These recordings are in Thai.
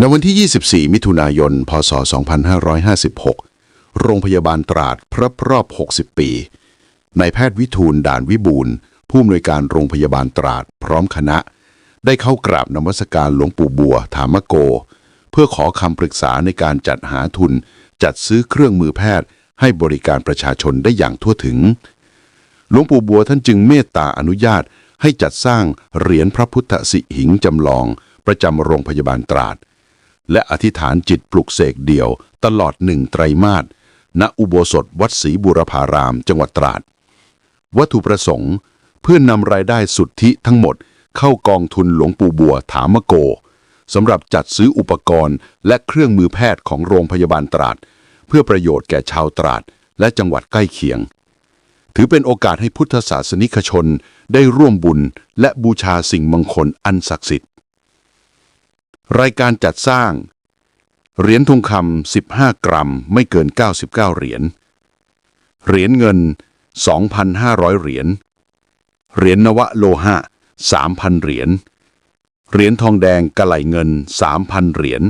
ในวันที่ 24 มิถุนายน พศ 2556 โรงพยาบาลตราดพระรอบ 60 ปีนายแพทย์วิทูลด่านวิบูลผู้อำนวยการโรงพยาบาลตราดพร้อมคณะ ได้เข้ากราบนมัสการหลวงปู่บัวถามโก เพื่อขอคำปรึกษาในการจัดหาทุน จัดซื้อเครื่องมือแพทย์ให้บริการประชาชนได้อย่างทั่วถึง หลวงปู่บัวท่านจึงเมตตาอนุญาตให้จัดสร้างเหรียญพระพุทธสิหิงจำลอง ประจำโรงพยาบาลตราด และอธิษฐานจิตปลุกเสกเดี่ยวตลอดหนึ่งไตรมาสณอุโบสถวัดศรีบุรพาราม จังหวัดตราด วัตถุประสงค์เพื่อนนำรายได้สุทธิทั้งหมดเข้ากองทุนหลวงปู่บัวถามโกสำหรับจัดซื้ออุปกรณ์ และเครื่องมือแพทย์ของโรงพยาบาลตราด เพื่อประโยชน์แก่ชาวตราด และจังหวัดใกล้เคียง ถือเป็นโอกาสให้พุทธศาสนิกชนได้ร่วมบุญและบูชาสิ่งมงคลอันศักดิ์สิทธิ์ รายการจัดสร้าง เหรียญทองคำ15 กรัมไม่เกิน 99 เหรียญ เหรียญเงิน 2,500 เหรียญ เหรียญนวโลหะ 3,000 เหรียญ เหรียญทองแดงกะไหลเงิน 3,000 เหรียญ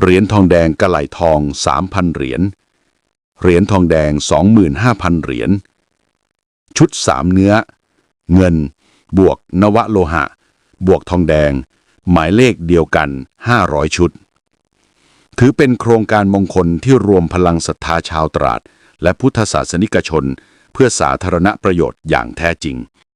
เหรียญทองแดงกะไหลทอง 3,000 เหรียญ เหรียญทองแดง 25,000 เหรียญ ชุดสามเนื้อ เงิน บวกนวโลหะ บวกทองแดง หมายเลขเดียวกัน 500 ชุด ถือเป็นโครงการมงคลที่รวมพลังศรัทธาชาวตราด และพุทธศาสนิกชน เพื่อสาธารณประโยชน์อย่างแท้จริง